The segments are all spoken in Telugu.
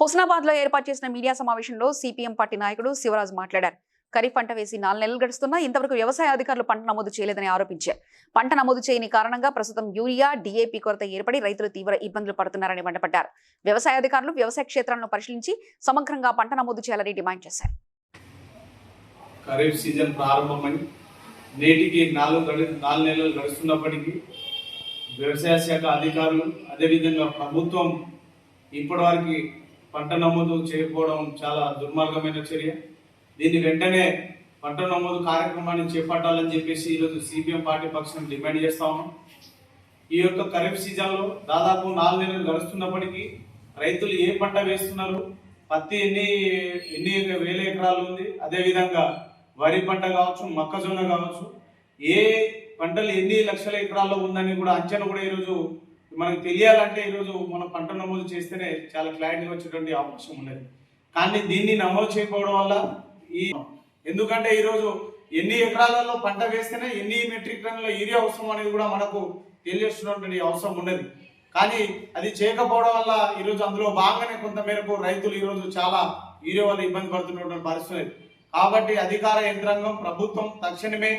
హుస్నాబాద్లో ఏర్పాటు చేసిన మీడియా సమావేశంలో సిపిఎం పార్టీ నాయకుడు శివరాజ్ మాట్లాడారు. ఖరీఫ్ పంట వేసి నాలుగు నెలలు గడుస్తున్నా ఇంతవరకు వ్యవసాయ అధికారులు పంట నమోదు చేయలేదని ఆరోపించారు. పంట నమోదు చేయని కారణంగా ప్రస్తుతం యూరియా డిఏపీ కొరత ఏర్పడి రైతులు తీవ్ర ఇబ్బందులు పడుతున్నారని మండపడ్డారు. వ్యవసాయ అధికారులు వ్యవసాయ క్షేత్రాలను పరిశీలించి సమగ్రంగా పంట నమోదు చేయాలని డిమాండ్ చేశారు. ఖరీఫ్ సీజన్ నేటికి నాలుగు నాలుగు నెలలు గడుస్తున్నప్పటికీ వ్యవసాయ శాఖ అధికారులు అదేవిధంగా ప్రభుత్వం ఇప్పటివరకు పంట నమోదు చేయకపోవడం చాలా దుర్మార్గమైన చర్య. దీన్ని వెంటనే పంట నమోదు కార్యక్రమాన్ని చేపట్టాలని చెప్పేసి ఈరోజు సిపిఎం పార్టీ పక్షం డిమాండ్ చేస్తా ఉన్నాం. ఈ యొక్క ఖరీఫ్ సీజన్లో దాదాపు నాలుగు నెలలు గడుస్తున్నప్పటికీ రైతులు ఏ పంట వేస్తున్నారు? పత్తి ఎన్ని ఎన్ని వేల ఎకరాలు ఉంది? అదేవిధంగా వరి పంట కావచ్చు మొక్కజొన్న కావచ్చు ఏ పంటలు ఎన్ని లక్షల ఎకరాల్లో ఉందని కూడా అంచనా కూడా ఈరోజు మనకు తెలియాలంటే ఈరోజు మనం పంట నమోదు చేస్తేనే చాలా క్లారిటీ వచ్చేటువంటి అవకాశం ఉన్నది. కానీ దీన్ని నమోదు చేయకపోవడం వల్ల ఈ ఎందుకంటే ఈరోజు ఎన్ని ఎకరాలలో పంట వేస్తేనే ఎన్ని మెట్రిక్ టన్నుల ఏరియా అవసరం అనేది కూడా మనకు తెలియజేస్తున్నటువంటి అవసరం ఉన్నది. కానీ అది చేయకపోవడం వల్ల ఈరోజు అందులో బాగానే కొంతమేరకు రైతులు ఈరోజు చాలా యూరియా వల్ల ఇబ్బంది పడుతున్నటువంటి పరిస్థితి కాబట్టి అధికార యంత్రాంగం ప్రభుత్వం తక్షణమే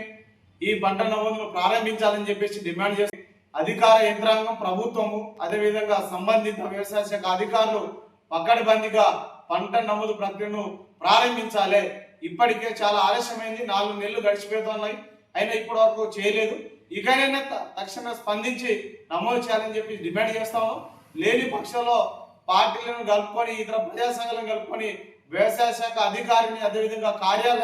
ఈ పంట నమోదును ప్రారంభించాలని చెప్పేసి డిమాండ్ చేస్తున్నారు అధికార యంత్రాంగం ప్రభుత్వము అదేవిధంగా సంబంధిత వ్యవసాయ శాఖ అధికారులు పక్కడబందిగా పంట నమోదు ప్రక్రియను ప్రారంభించాలి. ఇప్పటికే చాలా ఆలస్యమైంది. నాలుగు నెలలు గడిచిపోతున్నాయి. అయినా ఇప్పటి వరకు చేయలేదు. ఇకనైనా త- తక్షణ స్పందించి నమోదు చేయాలని చెప్పి డిమాండ్ చేస్తాము లేని పక్షంలో పార్టీలను కలుపుకొని ఇతర ప్రజా సంఘాలను కలుపుకొని వ్యవసాయ శాఖ అధికారిని అదేవిధంగా కార్యాలయం